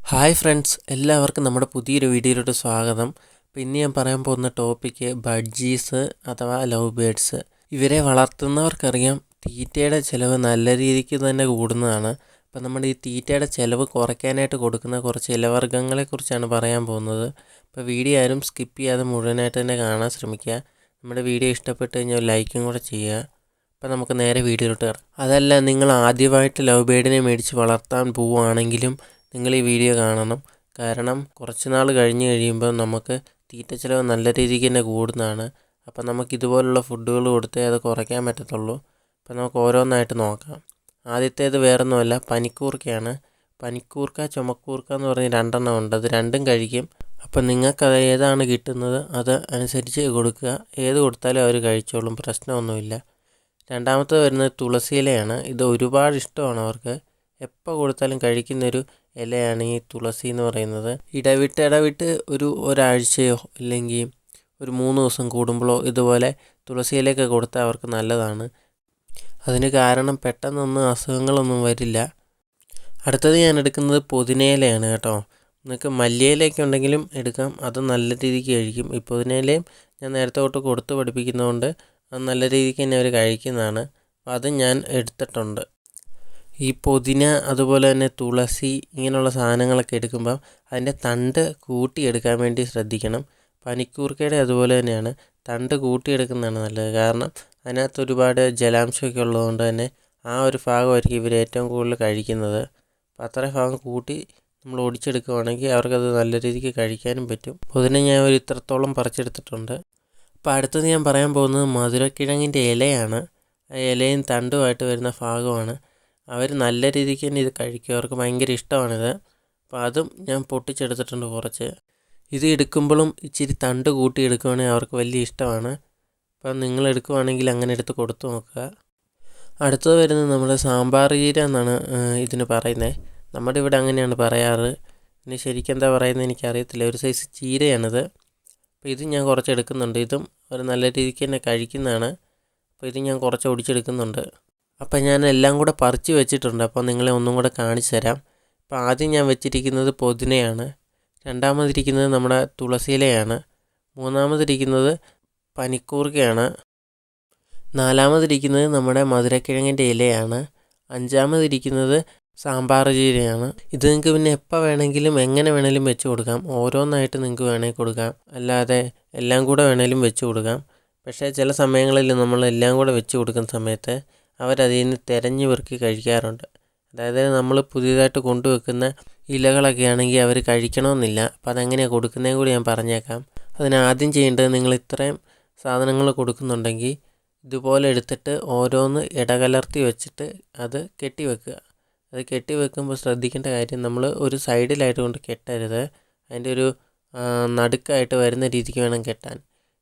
Hi friends എല്ലാവർക്കും നമ്മുടെ പുതിയൊരു വീഡിയോയിലോട്ട് സ്വാഗതം. അപ്പോൾ ഇന്ന് ഞാൻ പറയാൻ പോകുന്ന ടോപ്പിക്ക് ബഡ്ജീസ് അഥവാ ലവ് ബേഡ്സ് ഇവരെ വളർത്തുന്നവർക്കറിയാം തീറ്റയുടെ ചിലവ് നല്ല രീതിക്ക് തന്നെ കൂടുന്നതാണ്. അപ്പോൾ നമ്മുടെ ഈ തീറ്റയുടെ ചിലവ് കുറയ്ക്കാനായിട്ട് കൊടുക്കുന്ന കുറച്ച് ഇലവർഗങ്ങളെക്കുറിച്ചാണ് പറയാൻ പോകുന്നത്. അപ്പോൾ വീഡിയോ ആരും സ്കിപ്പ് ചെയ്യാതെ മുഴുവനായിട്ട് തന്നെ കാണാൻ ശ്രമിക്കുക. നമ്മുടെ വീഡിയോ ഇഷ്ടപ്പെട്ട് കഴിഞ്ഞാൽ ലൈക്കും കൂടെ ചെയ്യുക. അപ്പോൾ നമുക്ക് നേരെ വീഡിയോയിലോട്ട് കയറാം അതല്ല നിങ്ങൾ ആദ്യമായിട്ട് ലവ് ബേഡിനെ മേടിച്ച് വളർത്താൻ പോവുകയാണെങ്കിലും നിങ്ങൾ ഈ വീഡിയോ കാണണം. കാരണം കുറച്ച് നാൾ കഴിഞ്ഞ് കഴിയുമ്പോൾ നമുക്ക് തീറ്റ ചിലവ് നല്ല രീതിക്ക് തന്നെ കൂടുന്നതാണ്. അപ്പം നമുക്ക് ഇതുപോലുള്ള ഫുഡുകൾ കൊടുത്തേ അത് കുറയ്ക്കാൻ പറ്റത്തുള്ളൂ. അപ്പം നമുക്ക് ഓരോന്നായിട്ട് നോക്കാം. ആദ്യത്തേത് വേറൊന്നുമല്ല പനിക്കൂർക്കയാണ്. പനിക്കൂർക്ക ചുമക്കൂർക്ക എന്ന് പറഞ്ഞ് രണ്ടെണ്ണം ഉണ്ട്. അത് രണ്ടും കഴിക്കും. അപ്പം നിങ്ങൾക്ക് അത് ഏതാണ് കിട്ടുന്നത് അത് അനുസരിച്ച് കൊടുക്കുക. ഏത് കൊടുത്താലും അവർ കഴിച്ചോളും. പ്രശ്നമൊന്നുമില്ല. രണ്ടാമത്തെ വരുന്നത് തുളസിയിലയാണ്. ഇത് ഒരുപാട് ഇഷ്ടമാണ് അവർക്ക്. എപ്പോൾ കൊടുത്താലും കഴിക്കുന്നൊരു ഇലയാണ് ഈ തുളസി എന്ന് പറയുന്നത്. ഇടവിട്ട് ഇടവിട്ട് ഒരു ഒരാഴ്ചയോ അല്ലെങ്കിൽ ഒരു മൂന്ന് ദിവസം കൂടുമ്പോഴോ ഇതുപോലെ തുളസി ഇലയൊക്കെ കൊടുത്താൽ അവർക്ക് നല്ലതാണ്. അതിന് കാരണം പെട്ടെന്നൊന്നും അസുഖങ്ങളൊന്നും വരില്ല. അടുത്തത് ഞാൻ എടുക്കുന്നത് പുതിനയിലയാണ് കേട്ടോ. നിങ്ങൾക്ക് മല്ലിയിലയൊക്കെ ഉണ്ടെങ്കിലും എടുക്കാം. അത് നല്ല രീതിക്ക് കഴിക്കും. ഈ പുതിനയിലയും ഞാൻ നേരത്തെ തൊട്ട് കൊടുത്ത് പഠിപ്പിക്കുന്നതുകൊണ്ട് അത് നല്ല രീതിക്ക് തന്നെ അവർ കഴിക്കുന്നതാണ്. അത് ഞാൻ എടുത്തിട്ടുണ്ട്. ഈ പുതിന അതുപോലെ തന്നെ തുളസി ഇങ്ങനെയുള്ള സാധനങ്ങളൊക്കെ എടുക്കുമ്പം അതിന്റെ തണ്ട് കൂട്ടിയെടുക്കാൻ വേണ്ടി ശ്രദ്ധിക്കണം. പനിക്കൂർക്കയുടെ അതുപോലെ തന്നെയാണ്. തണ്ട് കൂട്ടിയെടുക്കുന്നതാണ് നല്ലത്. കാരണം അതിനകത്ത് ഒരുപാട് ജലാംശമൊക്കെ ഉള്ളതുകൊണ്ട് തന്നെ ആ ഒരു ഭാഗമായിരിക്കും ഇവർ ഏറ്റവും കൂടുതൽ കഴിക്കുന്നത്. അപ്പോൾ അത്രയും ഭാഗം കൂട്ടി നമ്മൾ ഒടിച്ചെടുക്കുകയാണെങ്കിൽ അവർക്കത് നല്ല രീതിക്ക് കഴിക്കാനും പറ്റും. പുതിന ഞാൻ ഒരു ഇത്രത്തോളം പറിച്ചെടുത്തിട്ടുണ്ട്. അപ്പോൾ അടുത്തത് ഞാൻ പറയാൻ പോകുന്നത് മധുരക്കിഴങ്ങിന്റെ ഇലയാണ്. ഇലയും തണ്ടുമായിട്ട് വരുന്ന ഭാഗമാണ്. അവർ നല്ല രീതിക്ക് തന്നെ ഇത് കഴിക്കും. അവർക്ക് ഭയങ്കര ഇഷ്ടമാണിത്. അപ്പോൾ അതും ഞാൻ പൊട്ടിച്ചെടുത്തിട്ടുണ്ട് കുറച്ച്. ഇത് എടുക്കുമ്പോഴും ഇച്ചിരി തണ്ട് കൂട്ടി എടുക്കുവാണെങ്കിൽ അവർക്ക് വലിയ ഇഷ്ടമാണ്. അപ്പം നിങ്ങൾ എടുക്കുവാണെങ്കിൽ അങ്ങനെ എടുത്ത് കൊടുത്തു നോക്കുക. അടുത്തത് വരുന്നത് നമ്മുടെ സാമ്പാർ ചീര എന്നാണ് ഇതിന് പറയുന്നത്. നമ്മുടെ ഇവിടെ അങ്ങനെയാണ് പറയാറ്. ഇനി ശരിക്കും എന്താ പറയുന്നത് എനിക്കറിയത്തില്ല. ഒരു സൈസ് ചീരയാണിത്. അപ്പോൾ ഇത് ഞാൻ കുറച്ച് എടുക്കുന്നുണ്ട്. ഇതും അവർ നല്ല രീതിക്ക് തന്നെ കഴിക്കുന്നതാണ്. അപ്പോൾ ഇത് ഞാൻ കുറച്ച് ഒടിച്ചെടുക്കുന്നുണ്ട്. അപ്പോൾ ഞാൻ എല്ലാം കൂടെ പറിച്ച് വെച്ചിട്ടുണ്ട്. അപ്പോൾ നിങ്ങളെ ഒന്നും കൂടെ കാണിച്ചു തരാം. അപ്പോൾ ആദ്യം ഞാൻ വെച്ചിരിക്കുന്നത് പുതിനയാണ്. രണ്ടാമതിരിക്കുന്നത് നമ്മുടെ തുളസിയിലയാണ്. മൂന്നാമതിരിക്കുന്നത് പനിക്കൂർക്കയാണ്. നാലാമതിരിക്കുന്നത് നമ്മുടെ മധുരക്കിഴങ്ങിന്റെ ഇലയാണ്. അഞ്ചാമതിരിക്കുന്നത് സാമ്പാർ ജീരയാണ്. ഇത് നിങ്ങൾക്ക് പിന്നെ എപ്പോൾ വേണമെങ്കിലും എങ്ങനെ വേണമെങ്കിലും വെച്ച് കൊടുക്കാം. ഓരോന്നായിട്ട് നിങ്ങൾക്ക് വേണമെങ്കിൽ കൊടുക്കാം. അല്ലാതെ എല്ലാം കൂടെ വേണമെങ്കിലും വെച്ച് കൊടുക്കാം. പക്ഷേ ചില സമയങ്ങളിൽ നമ്മൾ എല്ലാം കൂടെ വെച്ച് കൊടുക്കുന്ന സമയത്ത് അവരതിൽ നിന്ന് തിരഞ്ഞു പെറുക്കി കഴിക്കാറുണ്ട്. അതായത് നമ്മൾ പുതിയതായിട്ട് കൊണ്ടുവെക്കുന്ന ഇലകളൊക്കെ ആണെങ്കിൽ അവർ കഴിക്കണമെന്നില്ല. അപ്പോൾ അതെങ്ങനെയാണ് കൊടുക്കുന്നതും കൂടി ഞാൻ പറഞ്ഞേക്കാം. അതിനാദ്യം ചെയ്യേണ്ടത് നിങ്ങൾ ഇത്രയും സാധനങ്ങൾ കൊടുക്കുന്നുണ്ടെങ്കിൽ ഇതുപോലെ എടുത്തിട്ട് ഓരോന്ന് ഇടകലർത്തി വെച്ചിട്ട് അത് കെട്ടി വെക്കുക. അത് കെട്ടി വെക്കുമ്പോൾ ശ്രദ്ധിക്കേണ്ട കാര്യം നമ്മൾ ഒരു സൈഡിലായിട്ട് കൊണ്ട് കെട്ടരുത്. അതിന്റെ ഒരു നടുക്കായിട്ട് വരുന്ന രീതിക്ക് വേണം കെട്ടാൻ.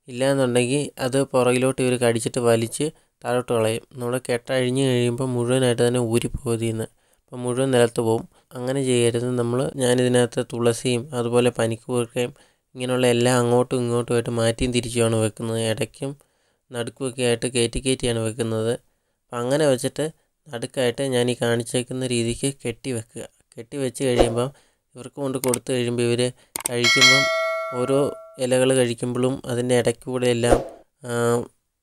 ഇല്ലയെന്നുണ്ടെങ്കിൽ അത് പുറകിലോട്ട് ഇവർ കടിച്ചിട്ട് വലിച്ച് താഴോട്ട് കളയും. നമ്മൾ കെട്ടഴിഞ്ഞ് കഴിയുമ്പോൾ മുഴുവനായിട്ട് തന്നെ ഊരിപ്പോകും ഇതിൽ നിന്ന് അപ്പോൾ മുഴുവൻ നിലത്ത് പോകും. അങ്ങനെ ചെയ്യരുത്. നമ്മൾ ഞാനിതിനകത്ത് തുളസിയും അതുപോലെ പനിക്കൂർക്കയും ഇങ്ങനെയുള്ള എല്ലാം അങ്ങോട്ടും ഇങ്ങോട്ടുമായിട്ട് മാറ്റിയും തിരിച്ചുമാണ് വെക്കുന്നത്. ഇടയ്ക്കും നടുക്കുമൊക്കെ ആയിട്ട് കയറ്റി കയറ്റിയാണ് വെക്കുന്നത്. അപ്പം അങ്ങനെ വെച്ചിട്ട് നടുക്കായിട്ട് ഞാൻ ഈ കാണിച്ചേക്കുന്ന രീതിക്ക് കെട്ടി വെക്കുക. കെട്ടി വെച്ച് കഴിയുമ്പം ഇവർക്ക് കൊണ്ട് കൊടുത്തു കഴിയുമ്പോൾ ഇവർ കഴിക്കുമ്പം ഓരോ ഇലകൾ കഴിക്കുമ്പോഴും അതിന്റെ ഇടയ്ക്കൂടെ എല്ലാം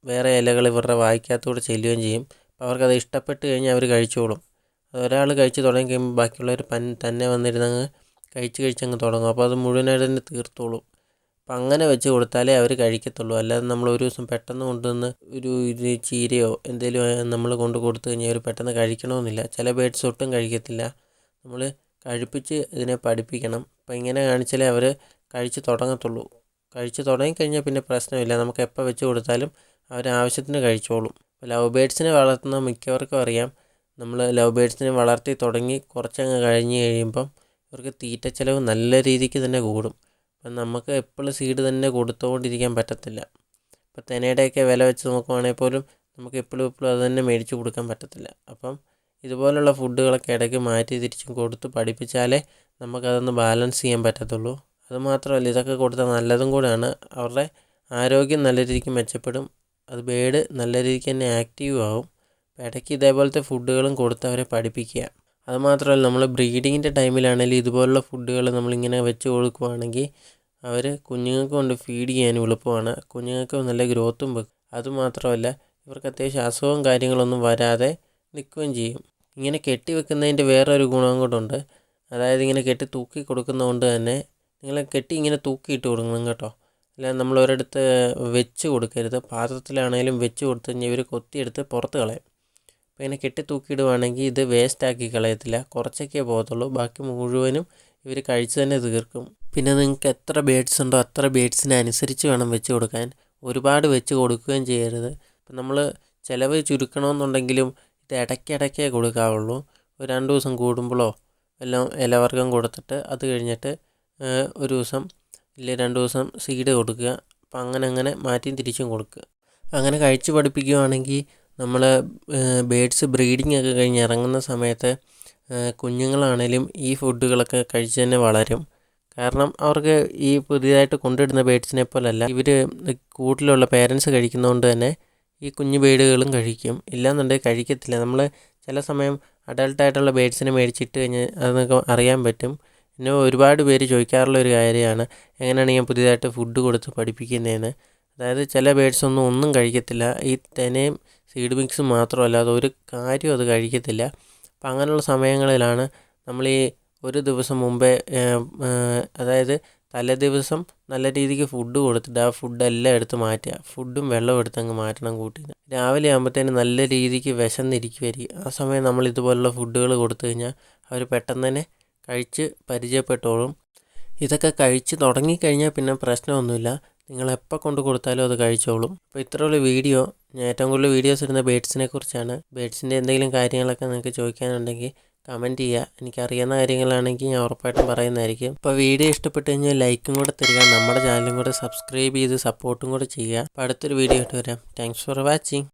വേറെ ഇലകൾ ഇവരുടെ വായിക്കകത്തൂടെ ചെല്ലുകയും ചെയ്യും. അപ്പോൾ അവർക്കത് ഇഷ്ടപ്പെട്ട് കഴിഞ്ഞാൽ അവർ കഴിച്ചോളും. ഒരാൾ കഴിച്ച് തുടങ്ങി കഴിയുമ്പോൾ ബാക്കിയുള്ളവർ പൻ തന്നെ വന്നിരുന്നങ്ങ് കഴിച്ച് കഴിച്ചങ്ങ് തുടങ്ങും. അപ്പോൾ അത് മുഴുവനായിട്ട് തന്നെ തീർത്തോളും. അപ്പം അങ്ങനെ വെച്ച് കൊടുത്താലേ അവർ കഴിക്കത്തുള്ളൂ. അല്ലാതെ നമ്മൾ ഒരു ദിവസം പെട്ടെന്ന് കൊണ്ടുവന്ന് ഒരു ഇത് ചീരയോ എന്തെങ്കിലും നമ്മൾ കൊണ്ട് കൊടുത്തു കഴിഞ്ഞാൽ അവർ പെട്ടെന്ന് കഴിക്കണമെന്നില്ല. ചില ബേഡ്സ് ഒട്ടും കഴിക്കത്തില്ല. നമ്മൾ കഴിപ്പിച്ച് ഇതിനെ പഠിപ്പിക്കണം. അപ്പം ഇങ്ങനെ കാണിച്ചാലേ അവർ കഴിച്ച് തുടങ്ങത്തുള്ളൂ. കഴിച്ച് തുടങ്ങിക്കഴിഞ്ഞാൽ പിന്നെ പ്രശ്നമില്ല. നമുക്ക് എപ്പോൾ വെച്ച് കൊടുത്താലും അവർ ആവശ്യത്തിന് കഴിച്ചോളും ലവ് ബേഡ്സിനെ വളർത്തുന്ന മിക്കവർക്കും അറിയാം. നമ്മൾ ലവ് ബേഡ്സിനെ വളർത്തി തുടങ്ങി കുറച്ചങ്ങ് കഴിഞ്ഞ് കഴിയുമ്പം ഇവർക്ക് തീറ്റ ചിലവ് നല്ല രീതിക്ക് തന്നെ കൂടും. അപ്പം നമുക്ക് എപ്പോഴും സീഡ് തന്നെ കൊടുത്തുകൊണ്ടിരിക്കാൻ പറ്റത്തില്ല. ഇപ്പം തെനയുടെയൊക്കെ വില വെച്ച് നോക്കുവാണെങ്കിൽ പോലും നമുക്ക് എപ്പോഴും എപ്പോഴും അത് തന്നെ മേടിച്ച് കൊടുക്കാൻ പറ്റത്തില്ല. അപ്പം ഇതുപോലുള്ള ഫുഡുകളൊക്കെ ഇടയ്ക്ക് മാറ്റി തിരിച്ചും കൊടുത്ത് പഠിപ്പിച്ചാലേ നമുക്കതൊന്ന് ബാലൻസ് ചെയ്യാൻ പറ്റത്തുള്ളൂ. അതുമാത്രമല്ല ഇതൊക്കെ കൊടുത്താൽ നല്ലതും കൂടെയാണ് അവരുടെ ആരോഗ്യം നല്ല രീതിക്ക് മെച്ചപ്പെടും. അത് ബേഡ് നല്ല രീതിക്ക് തന്നെ ആക്റ്റീവ് ആവും. ഇടയ്ക്ക് ഇതേപോലത്തെ ഫുഡുകളും കൊടുത്ത് അവരെ പഠിപ്പിക്കുക അതുമാത്രമല്ല നമ്മൾ ബ്രീഡിങ്ങിന്റെ ടൈമിലാണെങ്കിലും ഇതുപോലുള്ള ഫുഡുകൾ നമ്മളിങ്ങനെ വെച്ച് കൊടുക്കുവാണെങ്കിൽ അവർ കുഞ്ഞുങ്ങൾക്ക് കൊണ്ട് ഫീഡ് ചെയ്യാൻ എളുപ്പമാണ്. കുഞ്ഞുങ്ങൾക്ക് നല്ല ഗ്രോത്തും വെക്കും. അതുമാത്രമല്ല ഇവർക്ക് അത്യാവശ്യം അസുഖവും കാര്യങ്ങളൊന്നും വരാതെ നിൽക്കുകയും ചെയ്യും. ഇങ്ങനെ കെട്ടി വെക്കുന്നതിന്റെ വേറൊരു ഗുണവും കൂടെ അതായത് ഇങ്ങനെ കെട്ടി തൂക്കി കൊടുക്കുന്നതുകൊണ്ട് തന്നെ നിങ്ങളെ കെട്ടി ഇങ്ങനെ തൂക്കിയിട്ട് കൊടുക്കണം കേട്ടോ. അല്ലാതെ നമ്മൾ ഒരിടത്ത് വെച്ച് കൊടുക്കരുത്. പാത്രത്തിലാണെങ്കിലും വെച്ച് കൊടുത്തു കഴിഞ്ഞാൽ ഇവർ കൊത്തിയെടുത്ത് പുറത്ത് കളയും. അപ്പോൾ ഇങ്ങനെ കെട്ടി തൂക്കിയിടുവാണെങ്കിൽ ഇത് വേസ്റ്റാക്കി കളയത്തില്ല. കുറച്ചൊക്കെ പോകത്തുള്ളൂ. ബാക്കി മുഴുവനും ഇവർ കഴിച്ച് തന്നെ തീർക്കും. പിന്നെ നിങ്ങൾക്ക് എത്ര ബേഡ്സ് ഉണ്ടോ അത്ര ബേഡ്സിനെ അനുസരിച്ച് വേണം വെച്ച് കൊടുക്കാൻ. ഒരുപാട് വെച്ച് കൊടുക്കുകയും ചെയ്യരുത്. ഇപ്പം നമ്മൾ ചിലവ് ചുരുക്കണമെന്നുണ്ടെങ്കിലും ഇത് ഇടയ്ക്കിടയ്ക്കേ കൊടുക്കാവുള്ളൂ. ഒരു രണ്ട് ദിവസം കൂടുമ്പോഴോ എല്ലാം ഇലവർഗം കൊടുത്തിട്ട് അത് കഴിഞ്ഞിട്ട് ഒരു ദിവസം ഇല്ല രണ്ട് ദിവസം സീഡ് കൊടുക്കുക. അപ്പം അങ്ങനെ അങ്ങനെ മാറ്റിയും തിരിച്ചും കൊടുക്കുക. അങ്ങനെ കഴിച്ച് പഠിപ്പിക്കുകയാണെങ്കിൽ നമ്മൾ ബേഡ്സ് ബ്രീഡിംഗ് ഒക്കെ കഴിഞ്ഞ് ഇറങ്ങുന്ന സമയത്ത് കുഞ്ഞുങ്ങളാണേലും ഈ ഫുഡുകളൊക്കെ കഴിച്ച് തന്നെ വളരും. കാരണം അവർക്ക് ഈ പുതിയതായിട്ട് കൊണ്ടുവരുന്ന ബേഡ്സിനെ പോലല്ല. ഇവർ കൂട്ടിലുള്ള പേരൻസ് കഴിക്കുന്നതുകൊണ്ട് തന്നെ ഈ കുഞ്ഞു ബേഡുകളും കഴിക്കും. ഇല്ലാന്നുണ്ടെങ്കിൽ കഴിക്കത്തില്ല. നമ്മൾ ചില സമയം അഡൾട്ടായിട്ടുള്ള ബേഡ്സിനെ മേടിച്ചിട്ട് കഴിഞ്ഞാൽ അതൊക്കെ അറിയാൻ പറ്റും. പിന്നെ ഒരുപാട് പേര് ചോദിക്കാറുള്ള ഒരു കാര്യമാണ് എങ്ങനെയാണ് ഞാൻ പുതിയതായിട്ട് ഫുഡ് കൊടുത്ത് പഠിപ്പിക്കുന്നതെന്ന് അതായത് ചില ബേഡ്സ് ഒന്നും ഒന്നും കഴിക്കത്തില്ല ഈ തെനയും സീഡ് മിക്സും മാത്രമല്ല അതൊരു കാര്യം അത് കഴിക്കത്തില്ല. അപ്പം അങ്ങനെയുള്ള സമയങ്ങളിലാണ് നമ്മൾ ഈ ഒരു ദിവസം മുമ്പേ അതായത് തലേ ദിവസം നല്ല രീതിക്ക് ഫുഡ് കൊടുത്തിട്ട് ആ ഫുഡെല്ലാം എടുത്ത് മാറ്റുക. ഫുഡും വെള്ളവും എടുത്ത് അങ്ങ് മാറ്റണം കൂട്ടി. രാവിലെ ആകുമ്പോഴത്തേന് നല്ല രീതിക്ക് വിശന്നിരിക്കുമായിരിക്കും ആ സമയം നമ്മൾ ഇതുപോലുള്ള ഫുഡുകൾ കൊടുത്തു കഴിഞ്ഞാൽ അവർ പെട്ടെന്ന് തന്നെ കഴിച്ച് പരിചയപ്പെട്ടോളും. ഇതൊക്കെ കഴിച്ച് തുടങ്ങിക്കഴിഞ്ഞാൽ പിന്നെ പ്രശ്നമൊന്നുമില്ല. നിങ്ങൾ എപ്പോൾ കൊണ്ട് കൊടുത്താലും അത് കഴിച്ചോളും. അപ്പോൾ ഇത്രയുള്ള വീഡിയോ. ഞാൻ ഏറ്റവും കൂടുതൽ വീഡിയോസ് ഇടുന്ന ബേഡ്സിനെ കുറിച്ചാണ്. ബേഡ്സിന്റെ എന്തെങ്കിലും കാര്യങ്ങളൊക്കെ നിങ്ങൾക്ക് ചോദിക്കാനുണ്ടെങ്കിൽ കമന്റ് ചെയ്യുക. എനിക്കറിയുന്ന കാര്യങ്ങളാണെങ്കിൽ ഞാൻ ഉറപ്പായിട്ടും പറയുന്നതായിരിക്കും. അപ്പോൾ വീഡിയോ ഇഷ്ടപ്പെട്ട് കഴിഞ്ഞാൽ ലൈക്കും കൂടെ തരിക. നമ്മുടെ ചാനലും കൂടെ സബ്സ്ക്രൈബ് ചെയ്ത് സപ്പോർട്ടും കൂടെ ചെയ്യുക. അപ്പോൾ അടുത്തൊരു വീഡിയോ ഇട്ട് വരാം. Thanks for watching